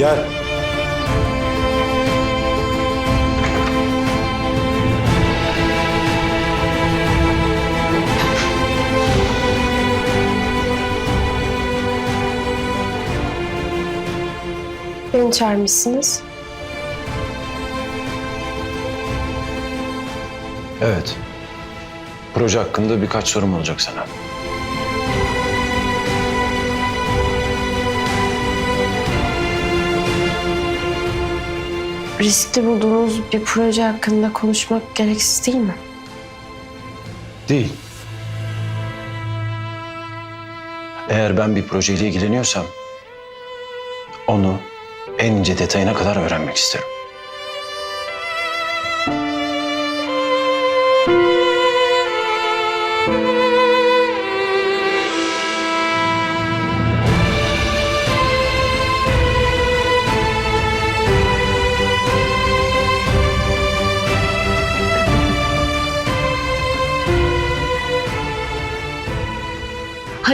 Gel. Beni çağırmışsınız. Evet. Proje hakkında birkaç sorum olacak sana. Riskli bulduğunuz bir proje hakkında konuşmak gereksiz değil mi? Değil. Eğer ben bir projeyle ilgileniyorsam onu en ince detayına kadar öğrenmek isterim.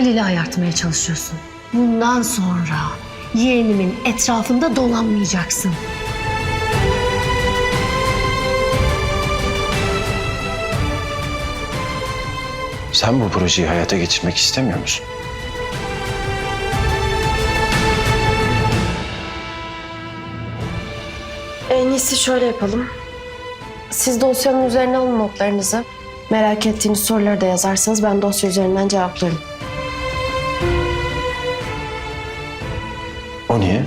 Halil'i ayartmaya çalışıyorsun. Bundan sonra yeğenimin etrafında dolanmayacaksın. Sen bu projeyi hayata geçirmek istemiyor musun? En iyisi şöyle yapalım. Siz dosyanın üzerine alın notlarınızı. Merak ettiğiniz soruları da yazarsanız ben dosya üzerinden cevaplarım. O niye?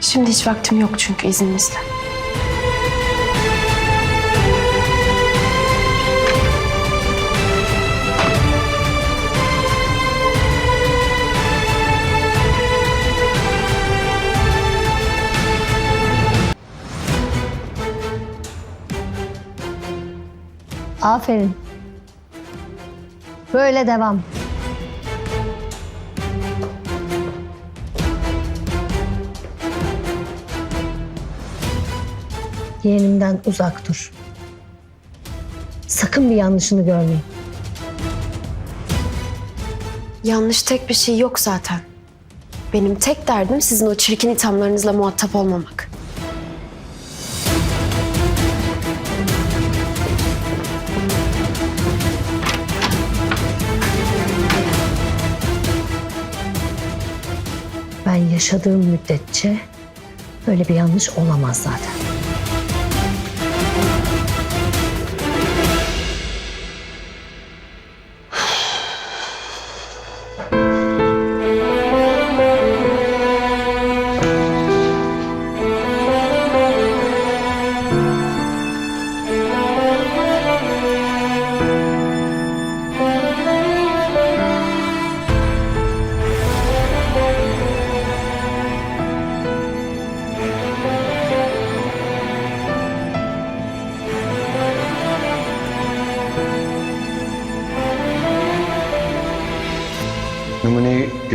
Şimdi hiç vaktim yok çünkü izninizle. Aferin. Böyle devam. Yeğenimden uzak dur. Sakın bir yanlışını görmeyeyim. Yanlış tek bir şey yok zaten. Benim tek derdim sizin o çirkin ithamlarınızla muhatap olmamak. Ben yaşadığım müddetçe böyle bir yanlış olamaz zaten.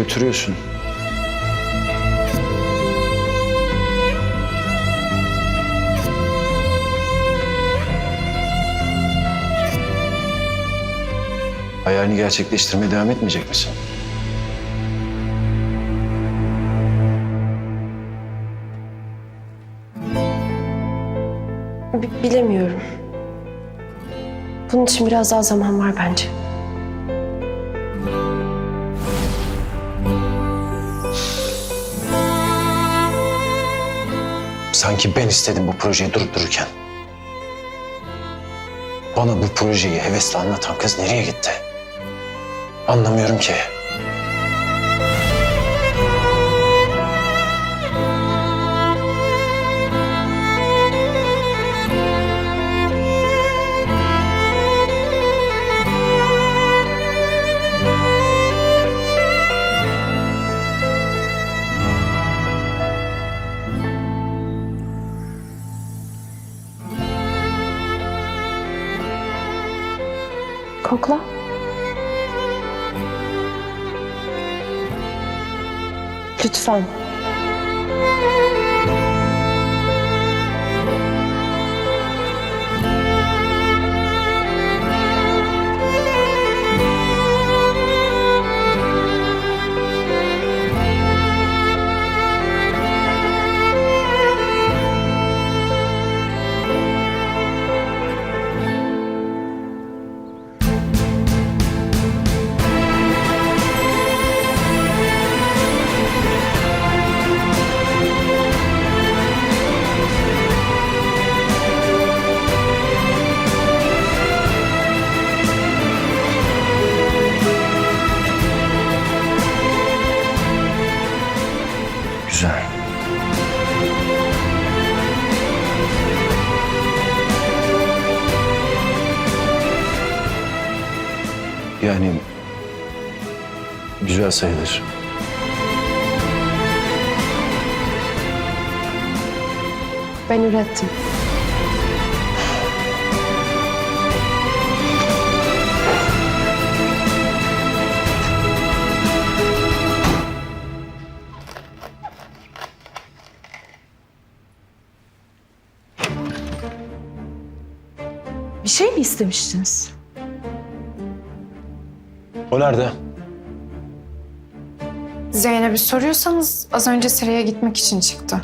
Götürüyorsun. Hayalini gerçekleştirmeye devam etmeyecek misin? Bi- bilemiyorum. Bunun için biraz daha zaman var bence. Sanki ben istedim bu projeyi durup dururken. Bana bu projeyi hevesle anlatan kız nereye gitti? Anlamıyorum ki. Kokla. Lütfen. Yani güzel sayılır. Ben ürettim. Bir şey mi istemiştiniz? O nerede? Zeynep'i soruyorsanız az önce sıraya gitmek için çıktı.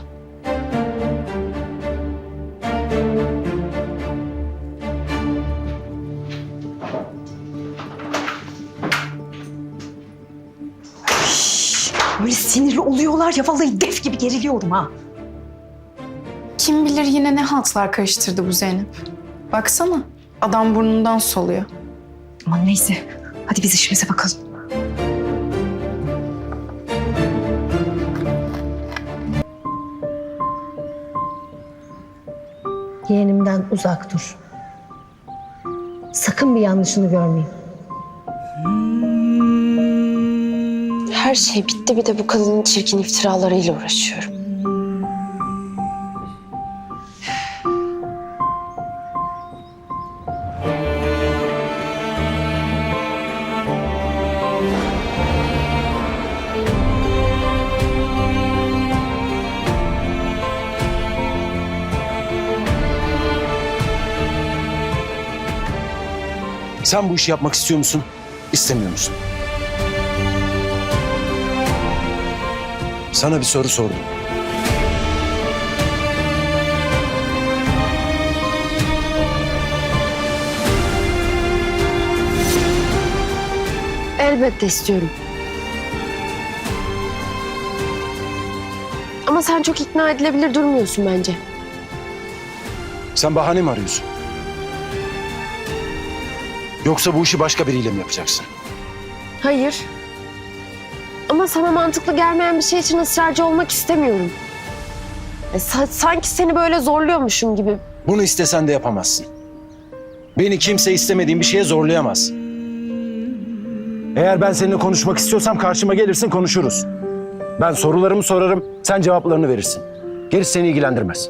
Böyle sinirli oluyorlar ya vallahi def gibi geriliyorum ha. Kim bilir yine ne haltlar karıştırdı bu Zeynep. Baksana adam burnundan soluyor. Aman neyse hadi biz işimize bakalım. Yeğenimden uzak dur. Sakın bir yanlışını görmeyeyim. Her şey bitti bir de bu kadının çirkin iftiralarıyla uğraşıyorum. Sen bu işi yapmak istiyor musun? İstemiyor musun? Sana bir soru sordum. Elbette istiyorum. Ama sen çok ikna edilebilir durmuyorsun bence. Sen bahane mi arıyorsun? Yoksa bu işi başka biriyle mi yapacaksın? Hayır. Ama sana mantıklı gelmeyen bir şey için ısrarcı olmak istemiyorum. E, sa- sanki seni böyle zorluyormuşum gibi. Bunu istesen de yapamazsın. Beni kimse istemediğim bir şeye zorlayamaz. Eğer ben seninle konuşmak istiyorsam karşıma gelirsin konuşuruz. Ben sorularımı sorarım, sen cevaplarını verirsin. Gerisi seni ilgilendirmez.